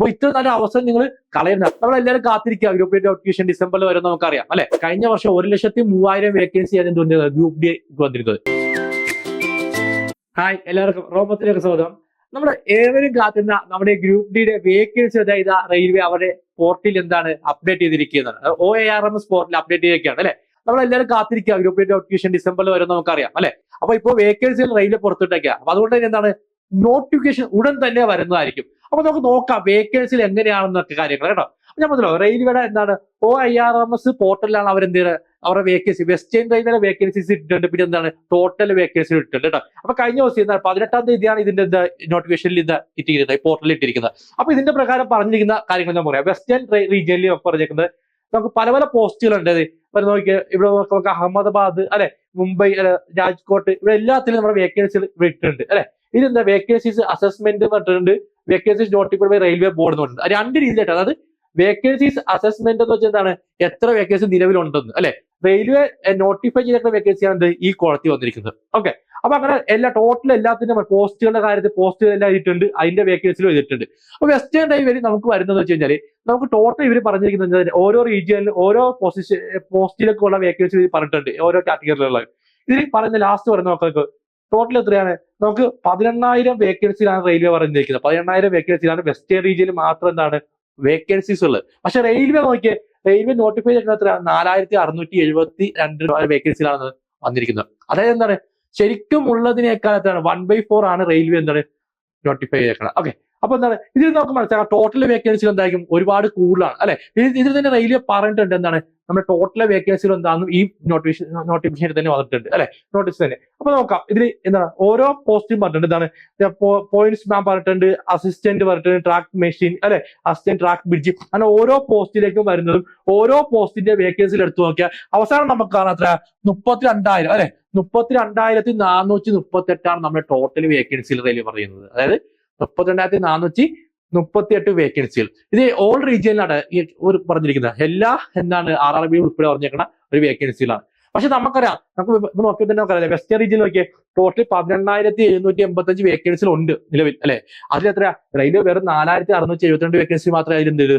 അപ്പൊ ഇത്ര നല്ല അവസരം നിങ്ങൾ കളയുന്ന നമ്മൾ എല്ലാവരും കാത്തിരിക്കുക ഗ്രൂപ്പ് ഡി നോട്ടിഫിക്കേഷൻ ഡിസംബറിൽ വരെ നമുക്കറിയാം. അല്ലെ? കഴിഞ്ഞ വർഷം ഒരു ലക്ഷത്തി മൂവായിരം വേക്കൻസി ആണ് എന്ത് ഗ്രൂപ്പ് ഡി വന്നിരുന്നത്. ഹായ് എല്ലാവർക്കും റോബത്തിലേക്ക് സ്വാഗതം. നമ്മുടെ ഏവരും കാത്തുന്ന നമ്മുടെ ഗ്രൂപ്പ് ഡിയുടെ വേക്കൻസി അതായത് റെയിൽവേ അവരുടെ പോർട്ടിൽ എന്താണ് അപ്ഡേറ്റ് ചെയ്തിരിക്കുന്നത്. O A R M S പോർട്ടിൽ അപ്ഡേറ്റ് ചെയ്തിരിക്കുകയാണ്. അല്ലെ? നമ്മൾ എല്ലാവരും കാത്തിരിക്കുക ഗ്രൂപ്പ് ഡി നോട്ടിഫിക്കേഷൻ ഡിസംബറിൽ വരെ നമുക്കറിയാം. അല്ലെ? അപ്പൊ ഇപ്പോൾ വേക്കൻസികൾ റെയിൽവേ പുറത്തിട്ടേക്കുക അപ്പൊ അതുകൊണ്ട് തന്നെ എന്താണ്? നോട്ടിഫിക്കേഷൻ ഉടൻ തന്നെ വരുന്നതായിരിക്കും. അപ്പൊ നമുക്ക് നോക്കാം വേക്കൻസിൽ എങ്ങനെയാണെന്നൊക്കെ കാര്യങ്ങൾ കേട്ടോ. ഞാൻ പറഞ്ഞല്ലോ റെയിൽവേയുടെ എന്താണ് O I R M S പോർട്ടലിലാണ് അവരെന്ത് അവരുടെ വേക്കൻസി വെസ്റ്റേൺ റെയിൽവേയുടെ വേക്കൻസീസ് ഇട്ടിട്ടുണ്ട് പിന്നെ എന്താണ് ടോട്ടൽ വേക്കൻസി ഇട്ടിട്ടുണ്ട് കേട്ടോ. അപ്പൊ കഴിഞ്ഞ ദിവസം എന്താണ് പതിനെട്ടാം തീയതിയാണ് ഇതിന്റെ എന്താ നോട്ടിഫിക്കേഷനിൽ ഇത് ഇട്ടിരിക്കുന്നത് ഈ പോർട്ടലിൽ ഇട്ടിരിക്കുന്നത്. അപ്പൊ ഇതിന്റെ പ്രകാരം പറഞ്ഞിരിക്കുന്ന കാര്യങ്ങൾ ഞാൻ പറയാം. വെസ്റ്റേൺ റീജിയനിൽ പറഞ്ഞിരിക്കുന്നത് നമുക്ക് പല പല പോസ്റ്റുകളുണ്ട് ഇപ്പൊ നോക്കിയ ഇവിടെ നമുക്ക് അഹമ്മദാബാദ് അല്ലെ മുംബൈ അല്ലെ രാജ്കോട്ട് ഇവിടെ എല്ലാത്തിലും നമ്മുടെ വേക്കൻസികൾ ഇട്ടിട്ടുണ്ട് അല്ലെ. ഇതെന്താ വേക്കൻസീസ് അസസ്മെന്റ് പറഞ്ഞിട്ടുണ്ട്. Vacancies notified by railway board എന്ന് പറഞ്ഞത് രണ്ട് രീതിയിലായിട്ട് അതായത് വേക്കൻസീസ് അസസ്മെന്റ് എന്ന് വെച്ചാൽ എന്താണ്? എത്ര വേക്കൻസി നിലവിലുണ്ടെന്ന് അല്ലെ? റെയിൽവേ നോട്ടിഫൈ ചെയ്തിട്ടുള്ള വേക്കൻസിയാണ് എന്ത്? ഈ കോളത്തിൽ വന്നിരിക്കുന്നത്. ഓക്കെ അപ്പൊ അങ്ങനെ എല്ലാ ടോട്ടൽ എല്ലാത്തിന്റെ പോസ്റ്റുകളുടെ കാര്യത്തിൽ പോസ്റ്റുകൾ എല്ലാം എഴുതിയിട്ടുണ്ട് അതിന്റെ വേക്കൻസിലും എഴുതിയിട്ടുണ്ട്. അപ്പൊ വെസ്റ്റേൺ റെയിൽവേയിൽ നമുക്ക് വരുന്നത് വെച്ച് കഴിഞ്ഞാൽ നമുക്ക് ടോട്ടൽ ഇവർ പറഞ്ഞിരിക്കുന്നത് ഓരോ റീജിയനിലും ഓരോ പൊസിഷൻ പോസ്റ്റിലൊക്കെ ഉള്ള വേക്കൻസി പറഞ്ഞിട്ടുണ്ട് ഓരോ കാറ്റഗറിയിലുള്ള ഇതിൽ പറയുന്ന ലാസ്റ്റ് പറയുന്ന നമുക്ക് ടോട്ടൽ എത്രയാണ്? നമുക്ക് പതിനെണ്ണായിരം വേക്കൻസിയിലാണ് റെയിൽവേ പറഞ്ഞിരിക്കുന്നത് പതിനെണ്ണായിരം വേക്കൻസിയിലാണ് വെസ്റ്റേൺ റീജിയനിൽ മാത്രം എന്താണ് വേക്കൻസീസ് ഉള്ളത്. പക്ഷെ റെയിൽവേ നോക്കിയേ റെയിൽവേ നോട്ടിഫൈ ചെയ്യുന്ന എത്ര നാലായിരത്തി അറുന്നൂറ്റി എഴുപത്തി രണ്ട് വേക്കൻസിയിലാണ് വന്നിരിക്കുന്നത്. അതായത് എന്താണ്? ശരിക്കും ഉള്ളതിനേക്കാൾ എത്രയാണ്? വൺ ബൈ ഫോർ ആണ് റെയിൽവേ എന്താണ്? നോട്ടിഫൈ ചെയ്തേക്കണം ഓക്കെ അപ്പൊ എന്താണ്? ഇതിൽ നമുക്ക് മനസ്സിലാക്കാം ടോട്ടൽ വേക്കൻസികൾ എന്തായിരിക്കും? ഒരുപാട് കൂടുതലാണ് അല്ലെ? ഇതിൽ തന്നെ റെയിൽവേ പറഞ്ഞിട്ടുണ്ട് എന്താണ്? നമ്മുടെ ടോട്ടൽ വേക്കൻസികൾ എന്താണെന്നും ഈ നോട്ടിഫിക്കേഷൻ നോട്ടിഫിക്കേഷൻ തന്നെ വന്നിട്ടുണ്ട് അല്ലെ? നോട്ടീസ് തന്നെ. അപ്പൊ നോക്കാം ഇതിൽ എന്താണ്? ഓരോ പോസ്റ്റും പറഞ്ഞിട്ടുണ്ട് എന്താണ്? പോയിന്റ്സ് മാം പറഞ്ഞിട്ടുണ്ട് അസിസ്റ്റന്റ് പറഞ്ഞിട്ടുണ്ട് ട്രാക്ക് മെഷീൻ അല്ലെ? അസിസ്റ്റന്റ് ട്രാക്ക് ബ്രിഡ്ജ് അങ്ങനെ ഓരോ പോസ്റ്റിലേക്കും വരുന്നതും ഓരോ പോസ്റ്റിന്റെ വേക്കൻസിൽ എടുത്തു നോക്കിയാൽ അവസാനം നമുക്ക് കാണാം എത്ര? മുപ്പത്തി രണ്ടായിരം അല്ലെ? മുപ്പത്തി രണ്ടായിരത്തി നാനൂറ്റി മുപ്പത്തി എട്ടാണ് നമ്മുടെ ടോട്ടൽ വേക്കൻസിയിൽ റെയിൽവേ പറയുന്നത്. അതായത് മുപ്പത്തിരണ്ടായിരത്തി നാനൂറ്റി മുപ്പത്തി എട്ട് വേക്കൻസികൾ ഇത് ഓൾ റീജിയനിലാണ് ഈ ഒരു പറഞ്ഞിരിക്കുന്നത്. എല്ലാ എന്താണ് ആർ ആർ ബി ഉൾപ്പെടെ പറഞ്ഞേക്കുന്ന ഒരു വേക്കൻസികളാണ് പക്ഷെ നമുക്കറിയാം നമുക്ക് നോക്കിയാൽ തന്നെ നമുക്കറിയാം വെസ്റ്റേൺ റീജിയൻ നോക്കിയാൽ ടോട്ടലി പതിനെണ്ണായിരത്തി എഴുന്നൂറ്റി എൺപത്തി അഞ്ച് വേക്കൻസികൾ ഉണ്ട് നിലവിൽ അല്ലെ? അതിൽ എത്ര റെയിൽവേ വെറും നാലായിരത്തി അറുന്നൂറ്റി എഴുപത്തിരണ്ട് വേക്കൻസി മാത്രമേ അതിൽ എന്ത്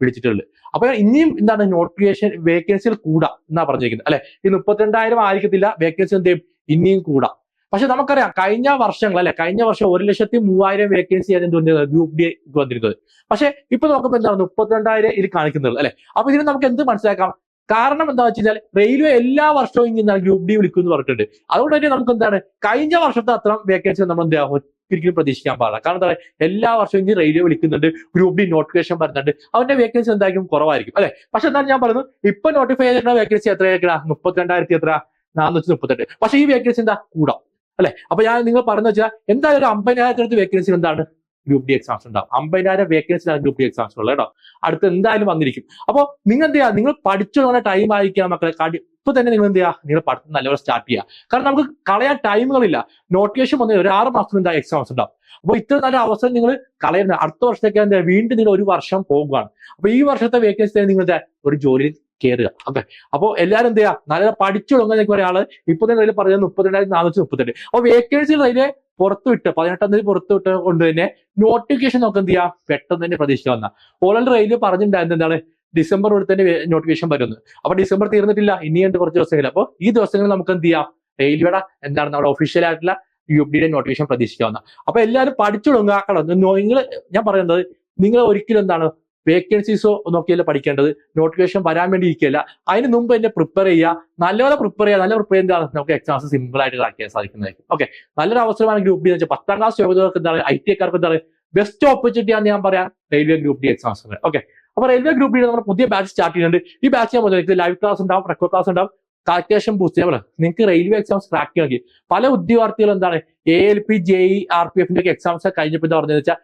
പിടിച്ചിട്ടുള്ളൂ. അപ്പൊ ഇനിയും എന്താണ് നോട്ടിഫിക്കേഷൻ വേക്കൻസികൾ കൂടാ എന്നാ പറഞ്ഞിരിക്കുന്നത് അല്ലെ? ഈ മുപ്പത്തിരണ്ടായിരം ആയിരിക്കത്തില്ല വേക്കൻസി എന്ത് ചെയ്യും? ഇനിയും കൂടാ. പക്ഷെ നമുക്കറിയാം കഴിഞ്ഞ വർഷങ്ങൾ അല്ലെ കഴിഞ്ഞ വർഷം ഒരു ലക്ഷത്തി മൂവായിരം വേക്കൻസി ആയിരുന്നു ഗ്രൂപ്പ് ഡി വന്നിരുന്നത്. പക്ഷെ ഇപ്പൊ നോക്കുമ്പോൾ എന്താണ് മുപ്പത്തിരണ്ടായിരം ഇത് കാണിക്കുന്നത് അല്ലെ? അപ്പൊ ഇതിന് നമുക്ക് എന്ത് മനസ്സിലാക്കാം? കാരണം എന്താ വെച്ച് കഴിഞ്ഞാൽ റെയിൽവേ എല്ലാ വർഷവും ഇങ്ങനെ ഗ്രൂപ്പ് ഡി വിളിക്കുന്നു പറഞ്ഞിട്ടുണ്ട്. അതുകൊണ്ട് തന്നെ നമുക്ക് എന്താണ്? കഴിഞ്ഞ വർഷത്തെ അത്ര വേക്കൻസി നമ്മൾ എന്താ ഒരിക്കലും പ്രതീക്ഷിക്കാൻ പാടില്ല. കാരണം എന്താ പറയുക എല്ലാ വർഷവും ഇനി റെയിൽവേ വിളിക്കുന്നുണ്ട്. ഗ്രൂപ്പ് ഡി നോട്ടിഫിക്കേഷൻ വരുന്നുണ്ട്. അവന്റെ വേക്കൻസി എന്തായാലും കുറവായിരിക്കും അല്ലെ? പക്ഷെ എന്താണ് ഞാൻ പറയുന്നത്? ഇപ്പൊ നോട്ടിഫൈ ചെയ്തിട്ടുള്ള വേക്കൻസി എത്രയായിരിക്കണം മുപ്പത്തിരണ്ടായിരത്തി എത്ര നാനൂറ്റി മുപ്പത്തെട്ട്. പക്ഷെ ഈ വേക്കൻസി എന്താ? കൂടാം. അല്ലെ? അപ്പൊ ഞാൻ നിങ്ങൾ പറഞ്ഞു വെച്ചാൽ എന്തായാലും ഒരു അമ്പതിനായിരത്തിനടുത്ത് വേക്കൻസി എന്താണ്? ഗ്രൂപ്പ് ഡി എക്സാംസ് ഉണ്ടാവും. അമ്പതിനായിരം വേക്കൻസിലാണ് ഗ്രൂപ്പ് ഡി എക്സാംസ് ഉള്ളത് കേട്ടോ. അടുത്ത് എന്തായാലും വന്നിരിക്കും. അപ്പോൾ നിങ്ങൾ എന്ത് ചെയ്യുക നിങ്ങൾ പഠിച്ചു ടൈം ആയിരിക്കാം മക്കളെ. കടി ഇപ്പൊ തന്നെ നിങ്ങൾ എന്ത് ചെയ്യുക നിങ്ങൾ പഠിത്തം നല്ലപോലെ സ്റ്റാർട്ട് ചെയ്യുക കാരണം നമുക്ക് കളയാൻ ടൈമുകളില്ല നോട്ടിഫിക്കേഷൻ വന്ന ഒരു ആറ് മാസത്തിന് എന്താ എക്സാംസ് ഉണ്ടാവും. അപ്പൊ ഇത്ര നല്ല അവസരം നിങ്ങൾ കളയുന്നത് അടുത്ത വർഷത്തേക്ക് എന്താ വീണ്ടും നിങ്ങൾ ഒരു വർഷം പോകുകയാണ് അപ്പൊ ഈ വർഷത്തെ വേക്കൻസി നിങ്ങൾ എന്താ ഒരു ജോലിയിൽ കയറുക ഓക്കെ. അപ്പൊ എല്ലാവരും എന്ത് ചെയ്യുക? നല്ല പഠിച്ചു തുടങ്ങുന്ന ഒരാൾ ഇപ്പൊ തന്നെ റെയിൽ പറഞ്ഞത് മുപ്പത്തിരണ്ടായിരത്തി നാനൂറ്റി മുപ്പത്തെട്ട് അപ്പൊ വേക്കേഴ്സിൽ റെയിൽ പുറത്തുവിട്ട് പതിനെട്ടാം തീയതി പുറത്തുവിട്ട് കൊണ്ട് തന്നെ നോട്ടിഫിക്കേഷൻ നമുക്ക് എന്ത് ചെയ്യാം? പെട്ടെന്ന് തന്നെ പ്രതീക്ഷിക്കാവുന്ന ഓൾറെഡി റെയിൽ പറഞ്ഞിട്ടുണ്ടായിരുന്നു എന്താണ്? ഡിസംബർ വരെ തന്നെ നോട്ടിഫിക്കേഷൻ വരുന്നു. അപ്പൊ ഡിസംബർ തീർന്നിട്ടില്ല. ഇനിയുണ്ട് കുറച്ച് ദിവസങ്ങൾ അപ്പൊ ഈ ദിവസങ്ങളിൽ നമുക്ക് എന്ത് ചെയ്യാം? റെയിൽവേയുടെ എന്താണ് നമ്മുടെ ഒഫീഷ്യൽ ആയിട്ടുള്ള യു ഡിയുടെ നോട്ടിഫിക്കേഷൻ പ്രതീക്ഷിക്കാവുന്ന അപ്പൊ എല്ലാവരും പഠിച്ചു തുടങ്ങാക്കണം നിങ്ങൾ ഞാൻ പറയുന്നത് നിങ്ങൾ ഒരിക്കലും എന്താണ് വേക്കൻസീസോ നോക്കിയല്ല പഠിക്കേണ്ടത്? നോട്ടിഫിക്കേഷൻ വരാൻ വേണ്ടി ഇരിക്കുകയല്ല. അതിന് മുമ്പ് തന്നെ പ്രിപ്പയർ ചെയ്യുക. നല്ലപോലെ പ്രിപ്പയർ ചെയ്യുക. നല്ല പ്രിപ്പയർ ചെയ്താൽ നമുക്ക് എക്സാംസ് സിമ്പിൾ ആയിട്ട് കളക്ട് സാധിക്കുന്നതായിരിക്കും. ഓക്കെ നല്ലൊരു അവസരമാണ് ഗ്രൂപ്പ് ഡി എന്ന് വെച്ചാൽ പത്താം ക്ലാസ് യോഗ്യതകൾക്ക് എന്താണ് ഐ ടി കാർക്ക് എന്താണ് ബെസ്റ്റ് ഓപ്പർച്യൂണിറ്റി ആണെന്ന് ഞാൻ പറയാം. Railway group D exams okay അപ്പൊ റെയിൽവേ ഗ്രൂപ്പ് ഡി നമ്മുടെ പുതിയ ബാച്ച് സ്റ്റാർട്ട് ചെയ്യുന്നുണ്ട്. ഈ ബാച്ച് ഞാൻ പറഞ്ഞത് ലൈവ് ക്ലാസ് ഉണ്ടാവും റെക്കോർഡ് ക്ലാസ് ഉണ്ടാവും. കാൽക്കുലേഷൻ ബൂസ്റ്റ് ചെയ്യാൻ പറയാം. നിങ്ങൾക്ക് റെയിൽവേ എക്സാംസ് ക്രാക്ക് ചെയ്യണമെങ്കിൽ പല ഉദ്യോഗാർത്ഥികൾ എന്താണ് A L P J E R P എഫിന്റെ ഒക്കെ എക്സാംസ് കഴിഞ്ഞപ്പോൾ എന്താ വെച്ചാൽ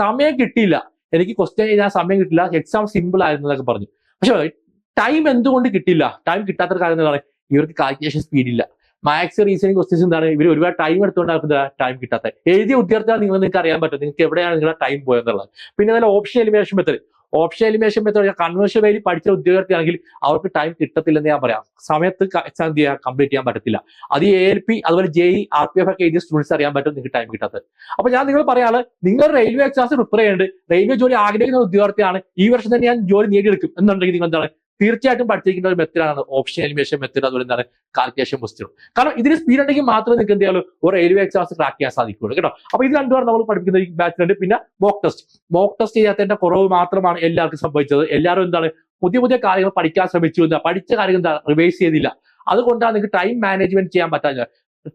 സമയം കിട്ടിയില്ല. എനിക്ക് ക്വസ്റ്റ്യൻ ചെയ്യാൻ സമയം കിട്ടില്ല. എക്സാം സിമ്പിൾ ആയിരുന്നു എന്നൊക്കെ പറഞ്ഞു. പക്ഷെ ടൈം എന്തുകൊണ്ട് കിട്ടില്ല? ടൈം കിട്ടാത്തൊരു കാര്യം എന്താണ്? ഇവർക്ക് കാൽക്കുലേഷൻ സ്പീഡ് ഇല്ല. മാത്സ് റീസണിങ് ക്വസ്റ്റ്യൻസ് എന്താണ്? ഇവർ ഒരുപാട് ടൈം എടുത്തുകൊണ്ടാണ് ടൈം കിട്ടാത്ത എഴുതിയ ഉദ്യോഗാർത്ഥികൾ നിങ്ങൾ നിങ്ങൾക്ക് അറിയാൻ പറ്റും. നിങ്ങൾക്ക് എവിടെയാണ് നിങ്ങളുടെ ടൈം പോയെന്നുള്ളത്. പിന്നെ നല്ല option elimination method option elimination method conversion വഴി പഠിച്ച ഉദ്യോഗാർത്ഥിയാണെങ്കിൽ അവർക്ക് ടൈം കിട്ടത്തില്ലെന്ന് ഞാൻ പറയാം. സമയത്ത് എക്സാം ചെയ്യാൻ കംപ്ലീറ്റ് ചെയ്യാൻ പറ്റത്തില്ല. അത് എ എൽ പി അതുപോലെ J E R P F ഒക്കെ എഴുതിയ സ്റ്റുഡൻസ് അറിയാൻ പറ്റും നിങ്ങൾക്ക് ടൈം കിട്ടാത്തത്. അപ്പൊ ഞാൻ നിങ്ങൾ പറയാൾ നിങ്ങൾ റെയിൽവേ എക്സാംസ് പ്രിപ്പയർ ചെയ്യുന്നുണ്ട് റെയിൽവേ ജോലി ആഗ്രഹിക്കുന്ന ഉദ്യോഗാർത്ഥിയാണ് ഈ വർഷം തന്നെ ഞാൻ ജോലി നേടിയെടുക്കും. എന്നുണ്ടെങ്കിൽ നിങ്ങൾ എന്താണ് തീർച്ചയായിട്ടും പഠിച്ചിരിക്കുന്ന ഒരു മെത്തേഡാണ് ഓപ്ഷൻ എലിമിനേഷൻ മെത്തേഡ് അതുപോലെ എന്താണ് കാൽക്കുലേഷൻ ക്വസ്റ്റ്യൻ കാരണം ഇതിന് സ്പീഡ് ഉണ്ടെങ്കിൽ മാത്രമേ നിങ്ങൾക്ക് എന്ത് ചെയ്യാവുള്ളൂ? ഒരു റെയിൽവേ എക്സാംസ് ക്രാക്ക് ചെയ്യാൻ സാധിക്കുള്ളൂ കേട്ടോ. അപ്പൊ ഇത് രണ്ടുമാണ് നമ്മൾ പഠിപ്പിക്കുന്ന ഈ ബാച്ചിലുണ്ട് പിന്നെ മോക്ക് ടെസ്റ്റ് മോക്ക് ടെസ്റ്റ് ചെയ്യാത്തതിന്റെ കുറവ് മാത്രമാണ് എല്ലാവർക്കും സംഭവിച്ചത്. എല്ലാവരും എന്താണ്? പുതിയ പുതിയ കാര്യങ്ങൾ പഠിക്കാൻ ശ്രമിച്ചു എന്താ പഠിച്ച കാര്യങ്ങൾ എന്താ? റിവൈസ് ചെയ്തില്ല. അതുകൊണ്ടാണ് നിങ്ങൾക്ക് ടൈം മാനേജ്മെന്റ് ചെയ്യാൻ പറ്റാഞ്ഞത്.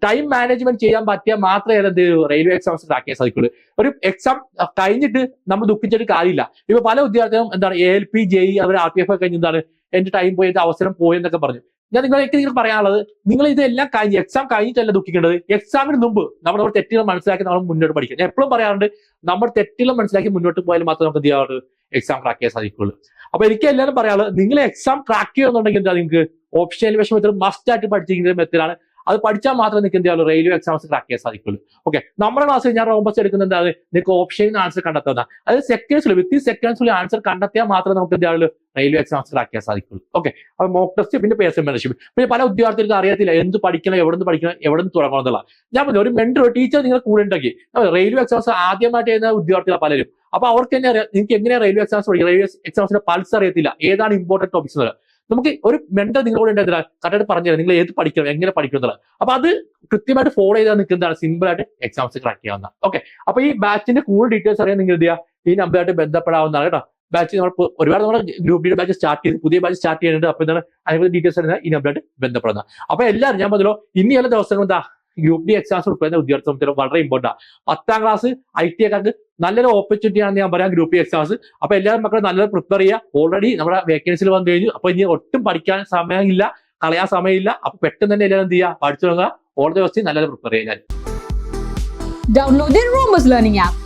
ടൈം മാനേജ്മെന്റ് ചെയ്യാൻ പറ്റിയാൽ മാത്രമേ എന്ത് റെയിൽവേ എക്സാംസ് ആക്കിയാൽ സാധിക്കുള്ളൂ ഒരു എക്സാം കഴിഞ്ഞിട്ട് നമ്മൾ ദുഃഖിച്ചിട്ട് കാര്യമില്ല. ഇപ്പൊ പല വിദ്യാർത്ഥികളും എന്താണ് എൽ പി ജെ അവർ ആർ പി എഫ് ഒക്കെ കഴിഞ്ഞ് എന്താണ് എന്റെ ടൈം പോയി എന്റെ അവസരം പോയി എന്നൊക്കെ പറഞ്ഞു. ഞാൻ നിങ്ങളേക്ക് നിങ്ങൾ പറയാനുള്ളത് നിങ്ങൾ ഇതെല്ലാം കഴിഞ്ഞ് എക്സാം കഴിഞ്ഞിട്ടല്ല ദുഃഖിക്കേണ്ടത്? എക്സാമിന് മുമ്പ് നമ്മൾ നമ്മുടെ തെറ്റുകൾ മനസ്സിലാക്കി നമ്മൾ മുന്നോട്ട് പഠിക്കുക ഞാൻ എപ്പോഴും പറയാറുണ്ട് നമ്മുടെ തെറ്റുകൾ മനസ്സിലാക്കി മുന്നോട്ട് പോയാൽ മാത്രമേ നമുക്ക് എന്ത് എക്സാം ക്രാക്ക് ചെയ്യാൻ സാധിക്കുള്ളൂ അപ്പൊ എനിക്ക് എല്ലാവരും പറയാനുള്ളത് നിങ്ങൾ എക്സാം ക്രാക്ക് ചെയ്യുന്നുണ്ടെങ്കിൽ എന്താ നിങ്ങൾക്ക്? ഓപ്ഷൻ എലിവേഷൻ മെത്തേഡ് മസ്റ്റ് ആയിട്ട് പഠിച്ചിരിക്കുന്ന മെത്തേഡാണ് അത് പഠിച്ചാൽ മാത്രമേ നിങ്ങൾക്ക് എന്ത് ചെയ്യാവുള്ളൂ? റെയിൽവേ എക്സാംസ് ക്രാക്ക് ചെയ്യാൻ സാധിക്കുള്ളൂ. ഓക്കെ നമ്മുടെ ക്ലാസ്സിൽ ഞാൻ റോംബസ് എടുക്കുന്നത് അത് നിങ്ങൾക്ക് ഓപ്ഷൻ ആൻസർ കണ്ടെത്തുന്ന അതായത് സെക്കൻഡ്സിൽ വിത്തിൻ സെക്കൻഡ്സിൽ ആൻസർ കണ്ടെത്തിയാൽ മാത്രമേ നമുക്ക് എന്ത് ചെയ്യാവുള്ളൂ? റെയിൽവേ എക്സാംസ് ക്രാക്ക് ചെയ്യാൻ സാധിക്കുള്ളൂ. ഓക്കെ അപ്പൊ മോക്ക് ടെസ്റ്റ് പിന്നെ പേഴ്സൺ മെമ്പർഷിപ്പ് പിന്നെ പല ഉദ്യോഗാർത്ഥികൾക്ക് അറിയത്തില്ല എന്ത് പഠിക്കണം എവിടെ നിന്ന് പഠിക്കണം എവിടെ നിന്ന് തുടങ്ങണം എന്നുള്ള ഞാൻ പറഞ്ഞു ഒരു മെന്റർ ടീച്ചർ നിങ്ങൾ കൂടെ ഉണ്ടെങ്കിൽ റെയിൽവേ എക്സാംസ് ആദ്യമായിട്ട് ചെയ്യുന്ന ഉദ്യോഗാർത്ഥികൾ പലരും. അപ്പൊ അവർക്ക് തന്നെ നിങ്ങൾക്ക് എങ്ങനെയാണ് റെയിൽവേ എക്സാംസ് പഠിക്കുക റെയിൽവേ എക്സാംസിന്റെ പൾസ് അറിയത്തില്ല. ഏതാണ് ഇമ്പോർട്ടന്റ് ടോപ്പിക്സ് എന്നുള്ളത് നമുക്ക് ഒരു മെന്റർ നിങ്ങളോട് എന്താ കറക്റ്റായിട്ട് പറഞ്ഞുതരാം. നിങ്ങൾ ഏത് പഠിക്കണം എങ്ങനെ പഠിക്കണം എന്നുള്ളത്. അപ്പൊ അത് കൃത്യമായിട്ട് ഫോളോ ചെയ്താൽ നിൽക്കുന്നതാണ് സിമ്പിൾ ആയിട്ട് എക്സാംസ് ക്രാക്ക് ചെയ്യാവുന്ന ഓക്കെ അപ്പൊ ഈ ബാച്ചിന്റെ കൂടുതൽ ഡീറ്റെയിൽസ് അറിയാൻ നിങ്ങൾ എന്ത് ഈ നമ്പറായിട്ട് ബന്ധപ്പെടാവുന്നതാണ് കേട്ടോ. ബാച്ച് നമ്മൾ ഒരുപാട് നമ്മുടെ ഗ്രൂപ്പ് ഡി ബാച്ച് സ്റ്റാർട്ട് ചെയ്ത്. പുതിയ ബാച്ച് സ്റ്റാർട്ട് ചെയ്യുന്നുണ്ട്. അപ്പൊ എന്താണ്? അതിനുള്ള ഡീറ്റെയിൽസ് അറിയാൻ ഈ നമ്പറായിട്ട് ബന്ധപ്പെടുന്നത് അപ്പൊ എല്ലാവരും ഞാൻ പറഞ്ഞല്ലോ ഇനി എല്ലാ ദിവസങ്ങളും എന്താ? ഗ്രൂപ്പ് ഡി എക്സാംസ് ഉൾപ്പെടുന്ന വിദ്യാർത്ഥികൾ വളരെ ഇമ്പോർട്ടന്റ് ആണ് പത്താം ക്ലാസ് ഐ ടി നല്ലൊരു ഓപ്പർച്യൂണിറ്റി ആണെന്ന് ഞാൻ പറയാം ഗ്രൂപ്പ് എക്സാംസ് അപ്പൊ എല്ലാവരും മക്കളെ നല്ലത് പ്രിപ്പയർ ചെയ്യുക. ഓൾറെഡി നമ്മുടെ വേക്കൻസിൽ വന്നു കഴിഞ്ഞു. അപ്പൊ ഇനി ഒട്ടും പഠിക്കാൻ സമയമില്ല കളയാൻ സമയമില്ല. അപ്പൊ പെട്ടെന്ന് തന്നെ എല്ലാവരും എന്ത് ചെയ്യുക പഠിച്ചു തുടങ്ങുക. ഓൾ ദിവസം നല്ലത് പ്രിപ്പയർ ചെയ്യാൻ Download the Romus Learning app.